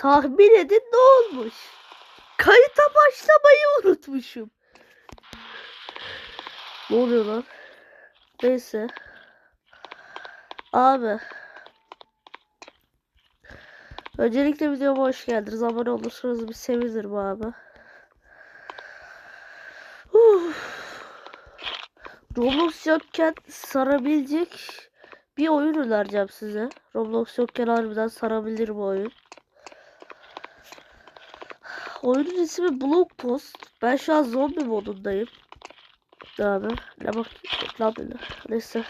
Tahmin edin ne olmuş? Kayıta başlamayı unutmuşum. Ne oluyor lan? Neyse. Abi. Öncelikle videoma hoş geldiniz. Abone olursanız bir sevinirim abi. Roblox yokken sarabilecek bir oyun önereceğim size. Roblox yokken harbiden sarabilir bu oyun. Oyunun ismi Blog Post. Ben şu an zombi modundayım. Abi ne bak lan böyle. Neyse.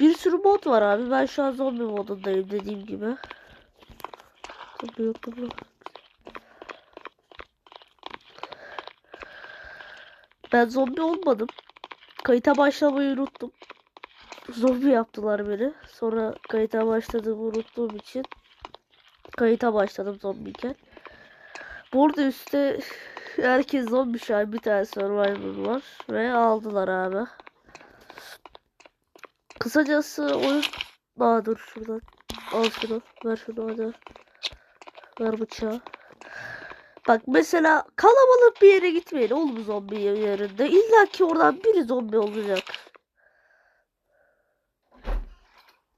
Bir sürü mod var abi. Ben şu an zombi modundayım dediğim gibi. Zombi yok mu? Ben zombi olmadım. Kayıta başlamayı unuttum. Zombi yaptılar beni. Sonra kayıta başladığımı unuttuğum için kayıta başladım zombiyken. Burada üstte herkes zombi şu bir tane survivor var ve aldılar abi. Kısacası oyun Aa dur şuradan al şunu ver şunu hadi ver bıçağı. Bak mesela kalabalık bir yere gitmeyin oğlum zombi yerinde. İlla ki oradan biri zombi olacak.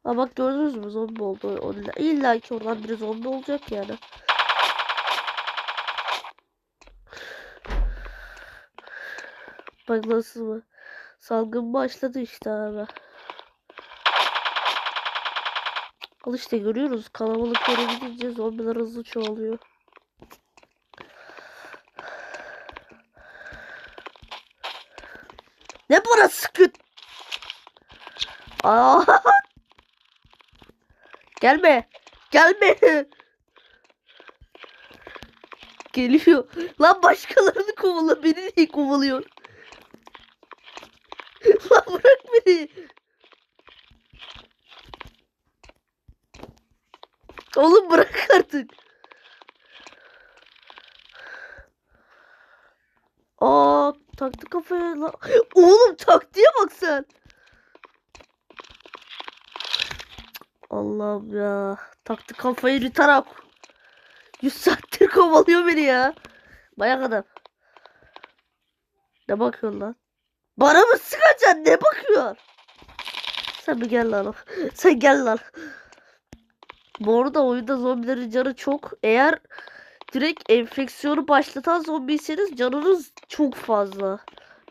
Ha bak gördünüz mü zombi oldu. İlla ki oradan biri zombi olacak yani. Bak nasıl mı? Salgın başladı işte abi. Al işte görüyoruz kalabalık yere gidince zombiler hızlı çoğalıyor. Ne burası kötü? Gelme. Gelme. Geliyor. Lan başkalarını kovala. Beni niye kovalıyor? Lan bırak beni. Oğlum bırak artık. Aa taktı kafaya lan. Oğlum taktiğe bak sen. Allah'ım ya. Taktı kafayı Ritarak. 100 saattir kovalıyor beni ya. Bayak adam. Ne bakıyorsun lan? Bana mı sıkacaksın? Ne bakıyor? Sen bir gel lan. Sen gel lan. Bu arada oyunda zombilerin canı çok. Eğer direkt enfeksiyonu başlatan zombiyseniz canınız çok fazla.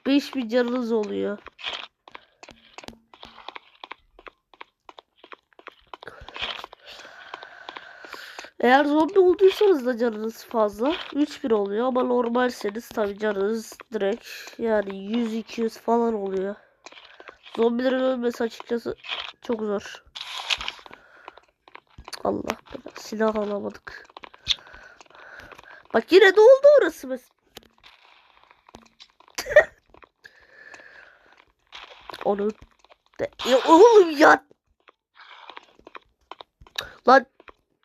5000 canınız oluyor. Eğer zombi olduysanız da canınız fazla. 3000 oluyor ama normalseniz tabi canınız direkt yani 100-200 falan oluyor. Zombilerin ölmesi açıkçası çok zor. Allah belanı silah alamadık. Bak yine de oldu orası mes. Onu ya oğlum ya. Lan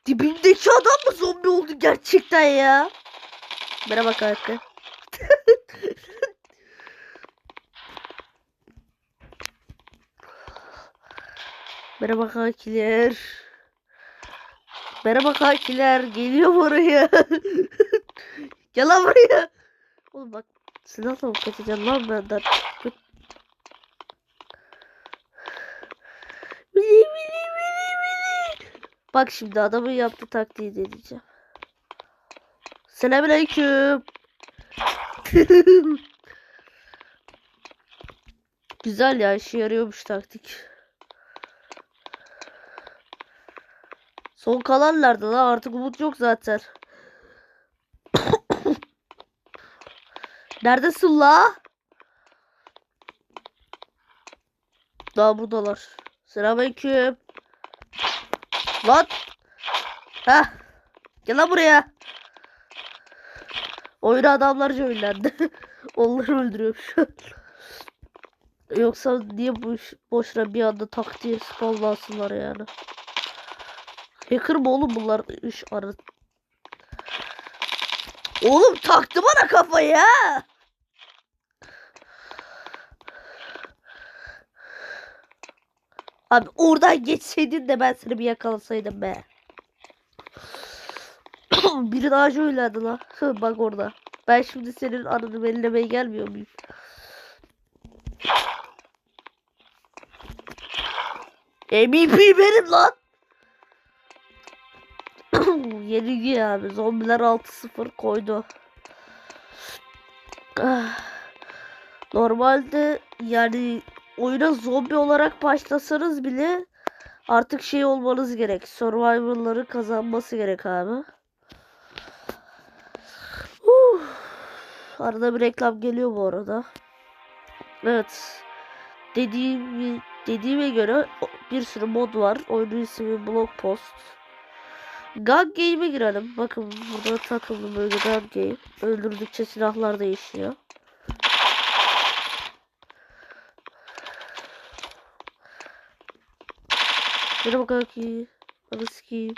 dibindeki adam mı zombi oldu gerçekten ya? Merhaba kanka. Merhaba kankiler. Merhaba kankiler. Geliyor oraya. Gel lan buraya. Oğlum bak silahla mı kaçacaksın lan benden? Bak şimdi adamın yaptığı taktiği deneyeceğim. Selamünaleyküm. Güzel ya işe yarıyormuş taktik. Son kalanlardı la artık umut yok zaten. Neredesin la? Daha buradalar. Selamünaleyküm. Lan. Heh. Gel lan buraya. Oyuna adamlarca oynandı. Onları öldürüyorum şu. Yoksa niye bu boşuna bir anda taktiği spawnlansınlar yani. Hacker mı oğlum bunlar iş arı. Oğlum taktı bana kafayı ha. Abi oradan geçseydin de ben seni bir yakalasaydım be. Biri daha şöyleydi la. Bak orada. Ben şimdi senin anını belirlemeye gelmiyor muyum? MVP benim lan. Yenilgi abi. Zombiler 6-0 koydu. Ah. Normalde yani oyuna zombi olarak başlasanız bile artık şey olmanız gerek. Survivor'ları kazanması gerek abi. Uh. Arada bir reklam geliyor bu arada. Evet. Dediğim dediğime göre bir sürü mod var. Oyunun ismi Blog Post. Gun Game'e girelim. Bakın burada takıldı böyle Gun Game. Öldürdükçe silahlar değişiyor. Bana bakalım ki. Bana sikeyim.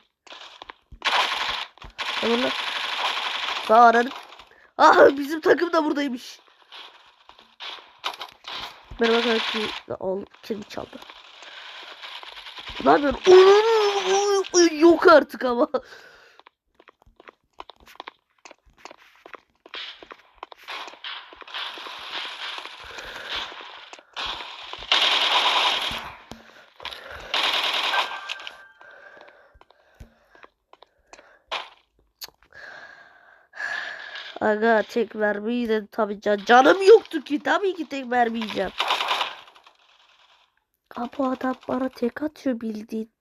Tamam lan. Sağ aranın. Ah bizim takım da buradaymış. Bana bakalım ki. Oğlum kim çaldı? Ne yapıyorsun? Yok artık ama. Aga tek mermiyi de tabii can canım yoktu ki tabii ki tek mermi yiyeceğim. Ha bu adam bana tek atıyor bildiğin.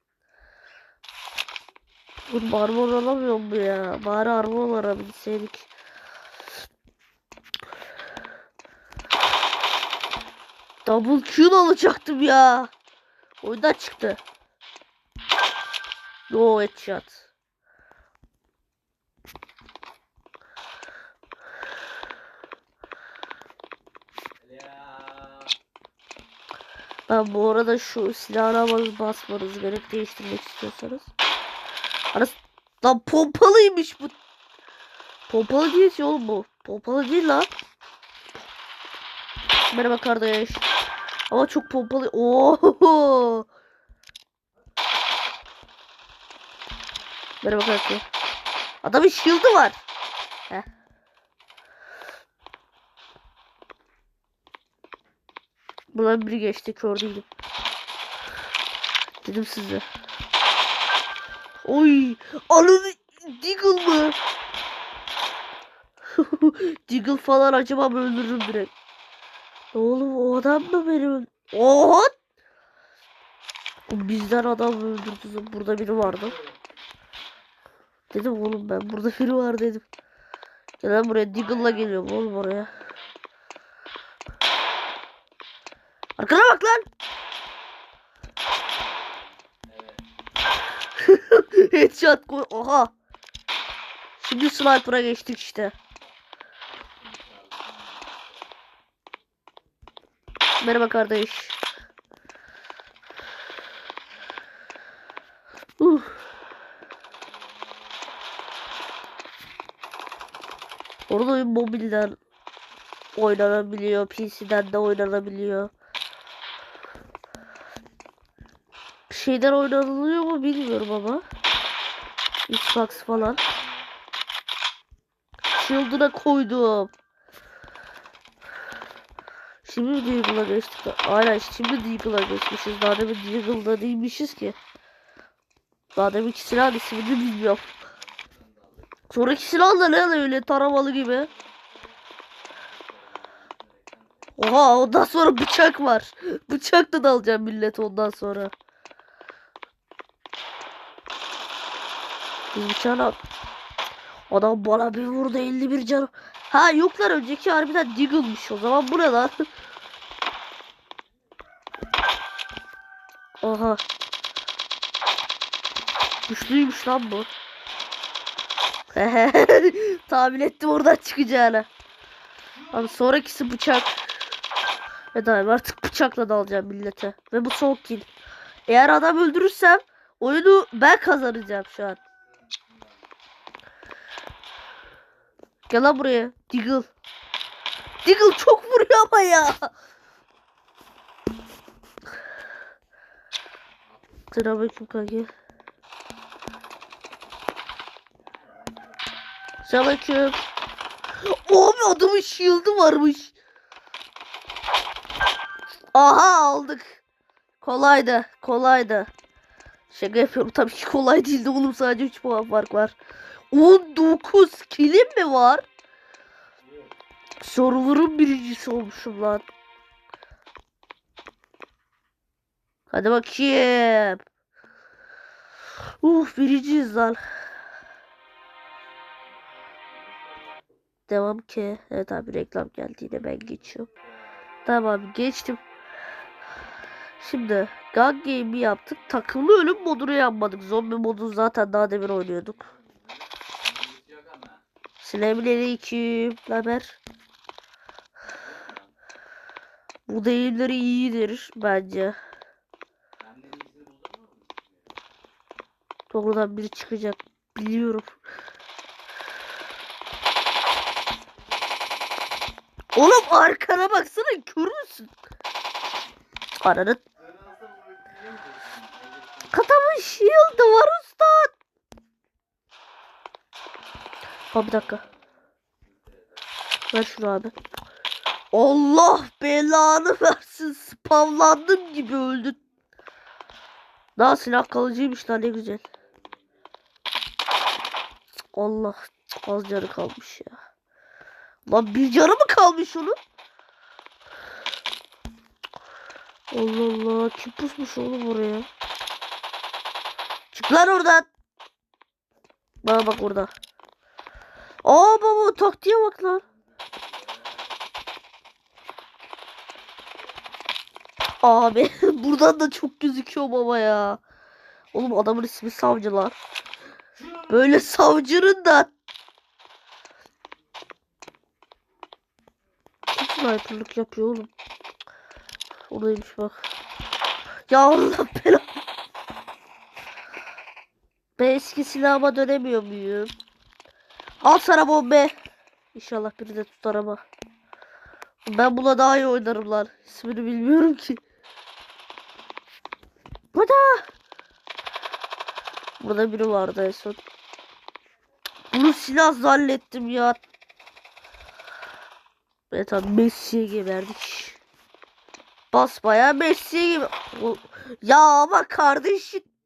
Bu armor alamıyor mu ya? Bari armor alabilseydik. Double kill alacaktım ya. Oyundan çıktı. No headshot. Ben bu arada şu silahına bas basmanız gerek değiştirmek istiyorsanız. Arası lan pompalıymış bu. Pompalı değil ki oğlum bu. Pompalı değil lan. Merhaba kardeş. Ama çok pompalı. Oo. Merhaba kardeş. Adamın shield'ı var. Buradan biri geçti gördüydüm. Dedim size. Oy! Ananı Deagle mı? Deagle falan acaba mı öldürürüm direkt. Oğlum o adam mı benim? Oha! Bizden adam öldürdü. Burada biri vardı. Dedim oğlum ben burada biri var dedim. Gel lan buraya Deagle'la geliyorum oğlum oraya. Arkana bak lan. Headshot koy. Oha. Şimdi sniper'a geçtik işte. Merhaba kardeş. Uh. Orada oyun mobilden oynanabiliyor. PC'den de oynanabiliyor. Şeyden oynanılıyor mu bilmiyorum ama. Xbox falan. Shield'ına koydum. Şimdi Deagle'a geçtik. Aynen şimdi Deagle'a geçmişiz. Daha demin Deagle'da değilmişiz ki. Daha demin silah ismini bilmiyorum. Sonraki silah da ne öyle taramalı gibi. Oha ondan sonra bıçak var. Bıçakla da alacağım millet ondan sonra. Al. Adam bana bir vurdu 51 canım. Ha yoklar önceki harbiden Deagle'mış o zaman bu ne lan? Oha. Güçlüymüş lan bu. Tahmin ettim oradan çıkacağını. Abi sonrakisi bıçak. Evet abi artık bıçakla dalacağım millete. Ve bu son kill. Eğer adam öldürürsem oyunu ben kazanacağım şu an. Gel lan buraya. Deagle. Deagle çok vuruyor ama ya. Selamünaleyküm kanki. Selamünaleyküm. Abi adamın shield'ı varmış. Aha aldık. Kolaydı. Kolaydı. Şaka yapıyorum. Tabii ki kolay değildi oğlum. Sadece 3 puan fark var. 19 kilim mi var? Server'ın birincisi olmuşum lan. Hadi bakayım. Uf birinciyiz lan. Devam ki. Evet abi reklam geldi yine ben geçiyorum. Tamam geçtim. Şimdi Gun Game'i yaptık. Takımlı ölüm modunu yapmadık. Zombi modunu zaten daha demin oynuyorduk. Selamünaleyküm. Naber? Bu deyimleri iyidir bence. Doğrudan biri çıkacak. Biliyorum. Oğlum arkana baksana kör müsün? Ananın. Adamın shield'ı var usta. Ha bir dakika. Ver şunu abi. Allah belanı versin. Spavlandım gibi öldün. Daha silah kalıcıymış lan ne güzel. Allah az canı kalmış ya. Lan bir canı mı kalmış onun? Allah Allah kim pusmuş oğlum oraya? Çık lan oradan. Bana bak orada. Aa baba taktiğe bak lan. Abi buradan da çok gözüküyor baba ya. Oğlum adamın ismi savcı lan. Böyle savcının da. Kim sniperlık yapıyor oğlum? O neymiş bak. Ya Allah belanı. Ben eski silahıma dönemiyor muyum? Al sana bombe. İnşallah biri de tutar ama. Ben buna daha iyi oynarım lan. İsmini bilmiyorum ki. Burada. Burada biri vardı en son. Bunu silah zannettim ya. Evet abi Messi'ye geberdik. Basbaya Messi'ye gibi. Ya ama kardeşim.